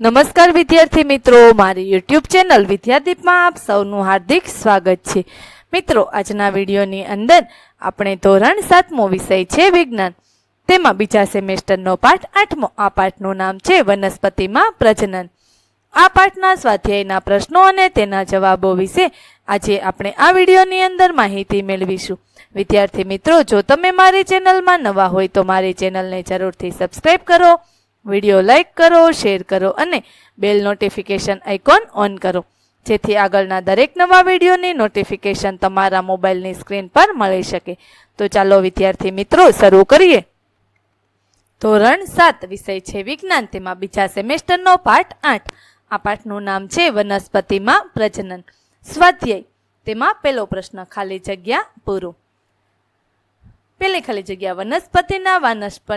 નમસ્કાર વિદ્યાર્થી મિત્રો, મારી યુટ્યુબ ચેનલ વિદ્યાદીપમાં આપ સૌનું હાર્દિક સ્વાગત છે. મિત્રો, આજના વિડીયોની અંદર આપણે ધોરણ સાતમો વિષય છે વિજ્ઞાન. તેમાં બીજા સેમેસ્ટરનો પાઠ આઠમો, આ પાઠનું નામ છે વનસ્પતિમાં પ્રજનન. આ પાઠના સ્વાધ્યાયના પ્રશ્નો અને તેના જવાબો વિશે આજે આપણે આ વિડીયોની અંદર માહિતી મેળવીશું. વિદ્યાર્થી મિત્રો, જો તમે મારી ચેનલમાં નવા હોય તો મારી ચેનલને જરૂરથી સબસ્ક્રાઈબ કરો વીડિયો લાઇક કરો, શેર કરો અને બેલ નોટિફિકેશન આઇકોન ઓન કરો. જેથી આગળના દરેક નવા વિડીયોની નોટિફિકેશન તમારા મોબાઈલની સ્ક્રીન પર મળી શકે. તો ચાલો, વિદ્યાર્થી મિત્રો, શરૂ કરીએ. ધોરણ સાત, વિષય છે વિજ્ઞાન. તેમાં બીજા સેમેસ્ટરનો પાઠ આઠ. આ પાઠનું નામ છે વનસ્પતિમાં પ્રજનન. સ્વાધ્યાય. તેમાં પહેલો પ્રશ્ન, ખાલી જગ્યા પૂરો. પેલી ખાલી જગ્યા વનસ્પતિના વાનસ્પ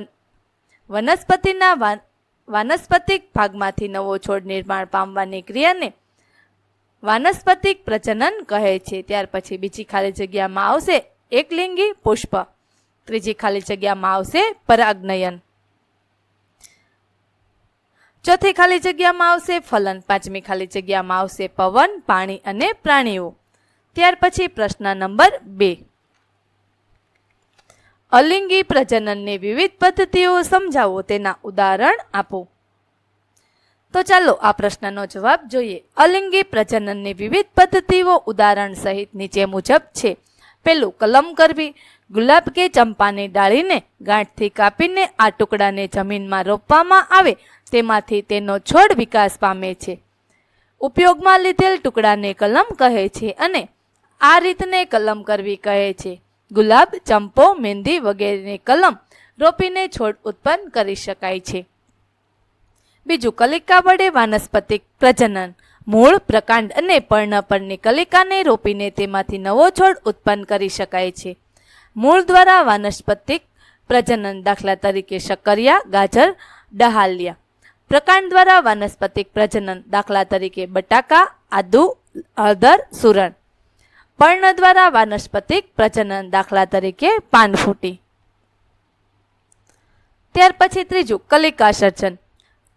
વનસ્પતિના વાન- વાનસ્પતિક ભાગમાંથી નવો છોડ નિર્માણ પામવાની ક્રિયાને વાનસ્પતિક પ્રજનન કહે છે. ત્યાર પછી બીજી ખાલી જગ્યામાં આવશે એકલિંગી પુષ્પ. ત્રીજી ખાલી જગ્યામાં આવશે પરાગનયન. ચોથી ખાલી જગ્યામાં આવશે ફલન. પાંચમી ખાલી જગ્યામાં આવશે પવન, પાણી અને પ્રાણીઓ. ત્યાર પછી પ્રશ્ન નંબર બે. અલિંગી પ્રજનનની વિવિધ પદ્ધતિઓ સમજાવો તેના ઉદાહરણ આપો. તો ચાલો આ પ્રશ્નનો જવાબ જોઈએ. અલિંગી પ્રજનનની વિવિધ પદ્ધતિઓ ઉદાહરણ સહિત નીચે મુજબ છે. પેલું કલમ કરવી. ગુલાબ કે ચંપાની ડાળીને ગાંઠથી કાપીને આ ટુકડાને જમીનમાં રોપવામાં આવે. તેમાંથી તેનો છોડ વિકાસ પામે છે. ઉપયોગમાં લીધેલ ટુકડાને કલમ કહે છે અને આ રીતને કલમ કરવી કહે છે. ગુલાબ, ચંપો મહેંદી વગેરેની કલમ રોપીને છોડ ઉત્પન્ન કરી શકાય છે. બીજું, કલિકા વડે વાનસ્પતિક પ્રજનન. મૂળ, પ્રકાંડ અને પર્ણ પરની કલિકાને રોપીને તેમાંથી નવો છોડ ઉત્પન્ન કરી શકાય છે. મૂળ દ્વારા વાનસ્પતિક પ્રજનન દાખલા તરીકે શકરિયા ગાજર, ડહાલિયા. પ્રકાંડ દ્વારા વાનસ્પતિક પ્રજનન દાખલા તરીકે બટાકા, આદુ, હળદર, સુરણ. પર્ણ દ્વારા વાનસ્પતિક પ્રજનન દાખલા તરીકે પાનફૂટી ત્યાર પછી ત્રીજું, કલિકા સર્જન.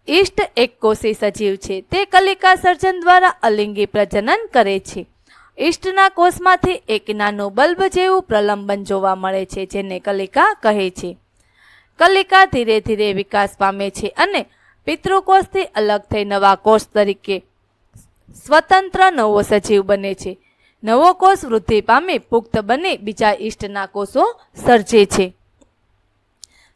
ઈષ્ટ એક કોષી સજીવ છે. તે કલિકા સર્જન દ્વારા અલિંગી પ્રજનન કરે છે. ઈષ્ટના કોષમાંથી એક નાનું બલ્બ જેવું પ્રલંબન જોવા મળે છે, જેને કલિકા કહે છે. કલિકા ધીરે ધીરે વિકાસ પામે છે અને પિતૃકોષથી અલગ થઈ નવા કોષ તરીકે સ્વતંત્ર નવો સજીવ બને છે. નવો કોષ વૃદ્ધિ પામી પુખ્ત બને બીજા ઈષ્ટના કોષો સર્જે છે.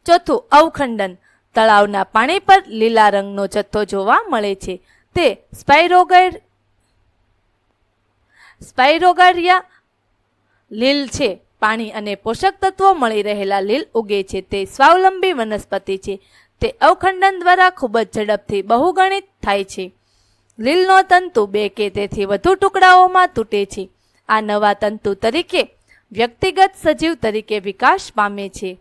ચોથું, અવખંડન. તળાવના પાણી પર લીલા રંગનો જથ્થો જોવા મળે છે. તે સ્પાઇરોગાઇડ સ્પાઇરોગારિયા લીલ છે. પાણી અને પોષક તત્વો મળી રહેલા લીલ ઉગે છે. તે સ્વાવલંબી વનસ્પતિ છે. તે અવખંડન દ્વારા ખૂબ જ ઝડપથી બહુગણિત થાય છે. લીલનો તંતુ બે કે તેથી વધુ ટુકડાઓમાં તૂટે છે. આ નવા તંતુ તરીકે વ્યક્તિગત સજીવ તરીકે વિકાસ પામે છે.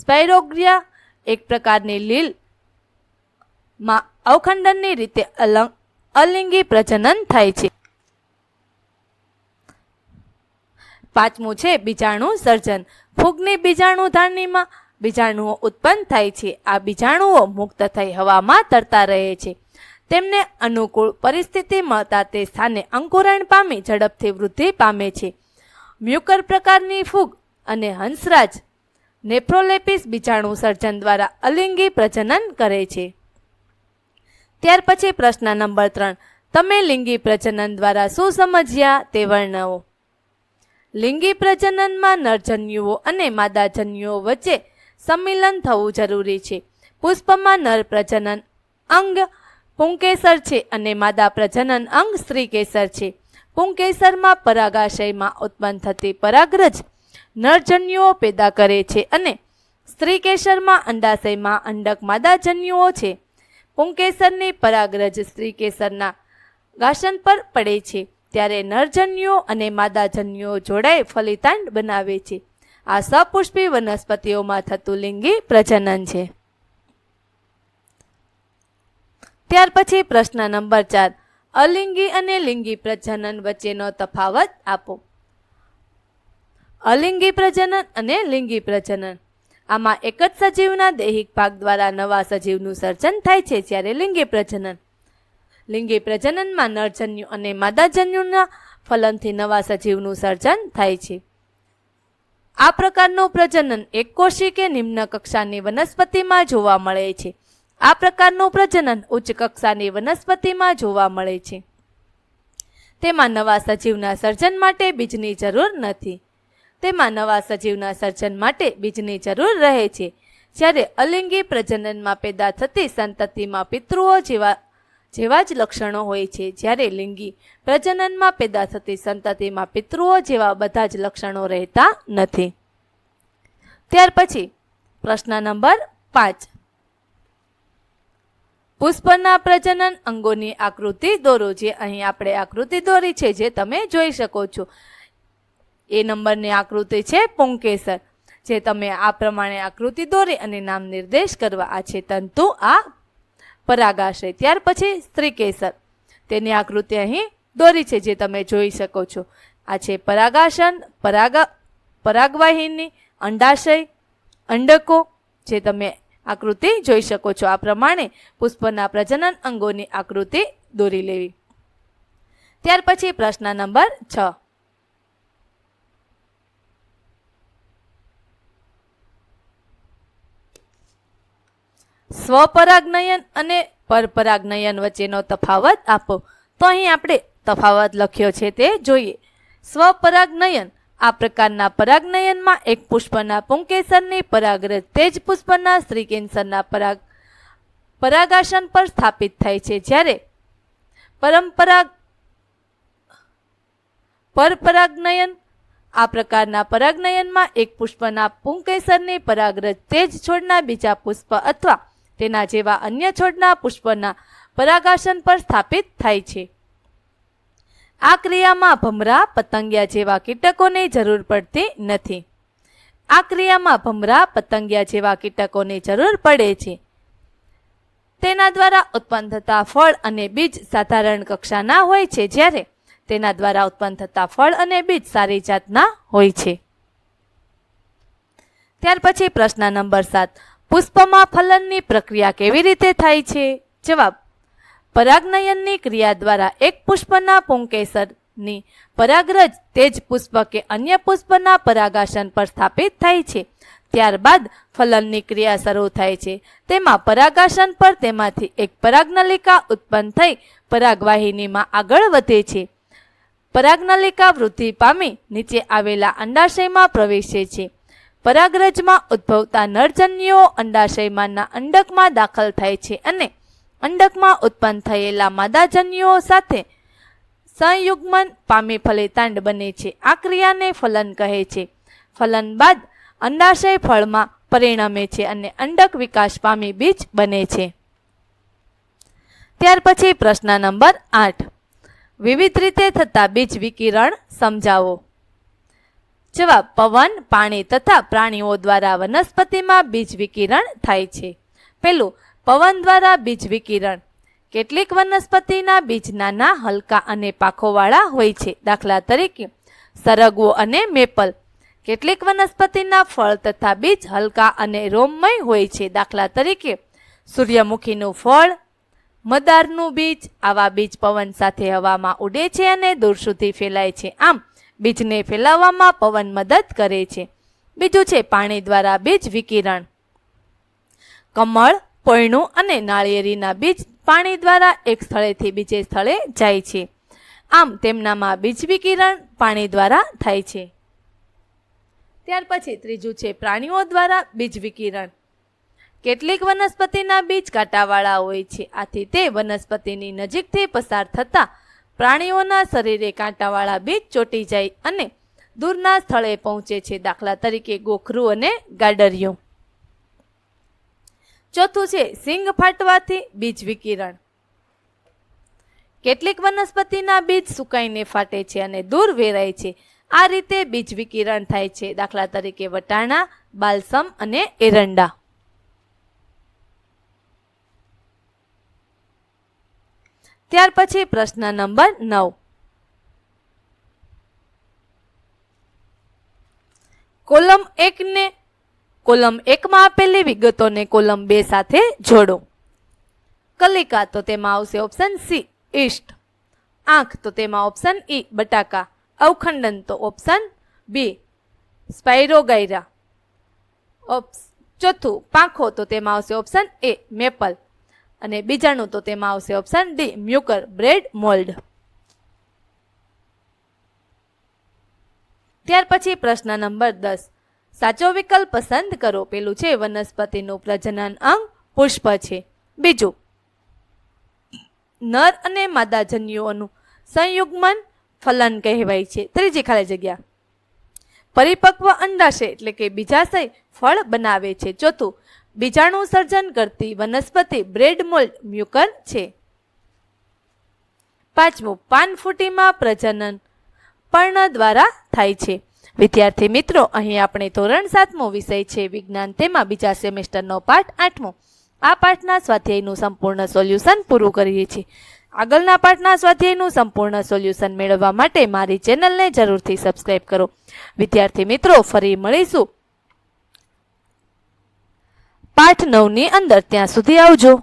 સ્પૈરોગ્રિયા એક પ્રકારની લીલમાં અવખંડનની રીતે અલંગ, અલિંગી પ્રજનન થાય છે. પાંચમું છે બીજાણુ સર્જન. ફૂગની બીજાણુ ધારણીમાં બીજાણુઓ ઉત્પન્ન થાય છે. આ બીજાણુઓ મુક્ત થઈ હવામાં તરતા રહે છે. તેમને અનુકૂળ પરિસ્થિતિ મળતા તે સ્થાને અંકુરણ પામી, ઝડપથી વૃદ્ધિ પામે છે. મ્યુકર પ્રકારની ફૂગ અને હંસરાજ નેફ્રોલેપિસ બીજાણુ સર્જન દ્વારા અલિંગી પ્રજનન કરે છે. ત્યાર પછી પ્રશ્ન નંબર ત્રણ. તમે લિંગી પ્રજનન દ્વારા શું સમજ્યા તે વર્ણવો. લિંગી પ્રજનનમાં નરજન્યુઓ અને માદાજન્યુઓ વચ્ચે સંમિલન થવું જરૂરી છે. પુષ્પમાં નર પ્રજનન અંગ પુંકેસર છે અને માદા પ્રજનન અંગ સ્ત્રીકેસર છે. પુંકેસરમાં પરાગાશયમાં ઉત્પન્ન થતી પરાગરજ નરજન્યુઓ પેદા કરે છે અને સ્ત્રીકેસરમાં અંડાશયમાં અંડક માદાજન્યુઓ છે. પુંકેસરની પરાગરજ સ્ત્રીકેસરના ગાશન પર પડે છે, ત્યારે નરજન્યુઓ અને માદાજન્યુઓ જોડાઈ ફલિતાંડ બનાવે છે. આ સપુષ્પી વનસ્પતિઓમાં થતું લિંગી પ્રજનન છે. ત્યાર પછી પ્રશ્ન નંબર ચાર. અલિંગી અને લિંગી પ્રજનન વચ્ચેનો તફાવત આપો. અલિંગી પ્રજનન અને લિંગી પ્રજનન. આમાં એક જ સજીવના દૈહિક ભાગ દ્વારા નવા સજીવનું સર્જન થાય છે જ્યારે લિંગી પ્રજનન. લિંગી પ્રજનનમાં નરજન્યુ અને માદાજન્યુના ફલનથી નવા સજીવનું સર્જન થાય છે. આ પ્રકારનું પ્રજનન એકકોષી કે નિમ્ન કક્ષાની વનસ્પતિમાં જોવા મળે છે. આ પ્રકારનું પ્રજનન ઉચ્ચ કક્ષાની વનસ્પતિમાં જોવા મળે છે. તેમાં નવા સજીવના સર્જન માટે બીજની જરૂર નથી. તેમાં નવા સજીવના સર્જન માટે બીજની જરૂર રહે છે. જ્યારે અલિંગી પ્રજનનમાં પેદા થતી સંતતિમાં પિતૃઓ જેવા જેવા જ લક્ષણો હોય છે. જ્યારે લિંગી પ્રજનનમાં પેદા થતી સંતતિમાં પિતૃઓ જેવા બધા જ લક્ષણો રહેતા નથી. ત્યાર પછી પ્રશ્ન નંબર પાંચ. પુષ્પના પ્રજનન અંગોની આકૃતિ દોરો, જે અહીં આપણે આકૃતિ દોરી છે, જે તમે જોઈ શકો છો. એ નંબરની આકૃતિ છે પુંકેસર, જે તમે આ પ્રમાણે આકૃતિ દોરી અને નામ નિર્દેશ કરવા આ છે તંતુ, આ પરાગાશય. ત્યાર પછી સ્ત્રીકેસર, તેની આકૃતિ અહીં દોરી છે, જે તમે જોઈ શકો છો. આ છે પરાગાસન, પરાગા, પરાગવાહિની, અંડાશય, અંડકો, જે તમે આકૃતિ જોઈ શકો છો. આ પ્રમાણે પુષ્પના પ્રજનન અંગોની આકૃતિ દોરી લેવી. ત્યાર પછી પ્રશ્ન નંબર છ. સ્વપરાગનયન અને પરપરાગનયન વચ્ચેનો તફાવત આપો. તો અહીં આપણે તફાવત લખ્યો છે તે જોઈએ. સ્વપરાગનયન આ પ્રકારના પરાગનયનમાં એક પુષ્પના પુંકેસરની પરાગરજ તે જ પુષ્પના સ્ત્રીકેન્સરના પરાગ પરાગાસન પર સ્થાપિત થાય છે. જ્યારે પરંપરા પરપરાગનયન આ પ્રકારના પરાગનયનમાં એક પુષ્પના પુંકેસરની પરાગરજ તે જ છોડના બીજા પુષ્પ અથવા તેના જેવા અન્ય છોડના પુષ્પના પરાગાસન પર સ્થાપિત થાય છે. આ ક્રિયામાં ભમરા, પતંગિયા જેવા કીટકોની જરૂર પડતી નથી. આ ક્રિયામાં ભમરા, પતંગિયા જેવા કીટકોની જરૂર પડે છે. તેના દ્વારા ઉત્પન્ન થતા ફળ અને બીજ સાધારણ કક્ષાના હોય છે જ્યારે તેના દ્વારા ઉત્પન્ન થતા ફળ અને બીજ સારી જાતના હોય છે. ત્યાર પછી પ્રશ્ન નંબર સાત. પુષ્પમાં ફલનની પ્રક્રિયા કેવી રીતે થાય છે? જવાબ પરાગનયનની ક્રિયા દ્વારા એક પુષ્પના પુંકેસરની પરાગરજ તે જ પુષ્પ કે અન્ય પુષ્પના પરાગાસન પર સ્થાપિત થાય છે. ત્યારબાદ ફલનની ક્રિયા શરૂ થાય છે. તેમાં પરાગાસન પર તેમાંથી એક પરાગનલિકા ઉત્પન્ન થઈ પરાગવાહિનીમાં આગળ વધે છે. પરાગનલિકા વૃદ્ધિ પામી નીચે આવેલા અંડાશયમાં પ્રવેશે છે. પરાગરજમાં ઉદ્ભવતા નરજન્યુઓ અંડાશયમાંના અંડકમાં દાખલ થાય છે અને અંડકમાં ઉત્પન્ન થયેલા માદાજન્યુઓ સાથે સંયુગ્મન પામી ફલિતાંડ બને છે. આ ક્રિયાને ફલન કહે છે. ફલન બાદ અંડાશય ફળમાં પરિણમે છે અને અંડક વિકાસ પામી બીજ બને છે. ત્યાર પછી પ્રશ્ન નંબર આઠ. વિવિધ રીતે થતા બીજ વિકિરણ સમજાવો. જવાબ, પવન, પાણી તથા પ્રાણીઓ દ્વારા વનસ્પતિમાં બીજ વિકિરણ થાય છે. પેલું પવન દ્વારા બીજ વિકિરણ. કેટલીક વનસ્પતિના બીજ નાના, હલકા અને પાખોવાળા હોય છે. દાખલા તરીકે, સરગવો અને મેપલ. કેટલીક વનસ્પતિના ફળ તથા બીજ હલકા અને રોમમય હોય છે. દાખલા તરીકે, સૂર્યમુખીનું ફળ, મદારનું બીજ, આવા બીજ પવન સાથે હવામાં ઉડે છે અને દૂર સુધી ફેલાય છે. આમ, બીજને ફેલાવવામાં પવન મદદ કરે છે. બીજું છે પાણી દ્વારા બીજ વિકિરણ. કમળ પોયણું અને નાળિયેરીના બીજ પાણી દ્વારા એક સ્થળેથી બીજે સ્થળે જાય છે. આમ તેમનામાં બીજ વિકિરણ પાણી દ્વારા થાય છે. ત્યાર પછી ત્રીજું છે પ્રાણીઓ દ્વારા બીજ વિકિરણ. કેટલીક વનસ્પતિના બીજ કાંટાવાળા હોય છે. આથી તે વનસ્પતિની નજીકથી પસાર થતા પ્રાણીઓના શરીરે કાંટાવાળા બીજ ચોટી જાય અને દૂરના સ્થળે પહોંચે છે. દાખલા તરીકે ગોખરું અને ગાડરિયું. ચોથું છે, સિંગ ફાટવાથી બીજ વિકિરણ. કેટલીક વનસ્પતિના બીજ સુકાઈને ફાટે છે અને દૂર વેરાય છે. આ રીતે બીજ વિકિરણ થાય છે. દાખલા તરીકે વટાણા, બાલસમ અને એરંડા. ત્યાર પછી પ્રશ્ન નંબર નવ. કોલમ એકને કોલમ એકમાં આપેલી વિગતોને કોલમ બે સાથે જોડો. કલિકા તો તેમાં આવશે ઓપ્શન સી ઈસ્ટ આંખ તો તેમાં ઓપ્શન ઈ બટાકા. અવખંડન તો ઓપ્શન બી સ્પાઇરોગાયરા ઓપ્સ ચોથું, પાંખો તો તેમાં આવશે ઓપ્શન એ મેપલ. અને બીજાનું તો તેમાં આવશે option D mucor, bread, mould. ત્યાર પછી પ્રશ્ન નંબર દસ. સાચો વિકલ્પ પસંદ કરો. પેલું છે, વનસ્પતિનું પ્રજનન અંગ પુષ્પ છે. બીજું, નર અને માદા જન્યુઓનું સંયુગ્મન ફલન કહેવાય છે. ત્રીજી ખાલી જગ્યા, પરિપક્વ અંડાશય એટલે કે બીજાશય ફળ બનાવે છે. ચોથું, બીજાણુ સર્જન કરતી વનસ્પતિ બ્રેડ મોલ્ડ મ્યુકર છે. પાંચમું, પાનફૂટીમાં પ્રજનન પર્ણ દ્વારા થાય છે. વિદ્યાર્થી મિત્રો, અહીં આપણે ધોરણ સાતમો વિષય છે વિજ્ઞાન. તેમાં બીજા સેમેસ્ટરનો પાઠ આઠમો. આ પાઠના સ્વાધ્યાયનું સંપૂર્ણ સોલ્યુશન પૂરું કરીએ છીએ. આગળના પાઠના સ્વાધ્યાયનું સંપૂર્ણ સોલ્યુશન મેળવવા માટે મારી ચેનલને જરૂરથી સબસ્ક્રાઇબ કરો. વિદ્યાર્થી મિત્રો, ફરી મળીશું. પાઠ નવની અંદર ત્યાં સુધી આવજો.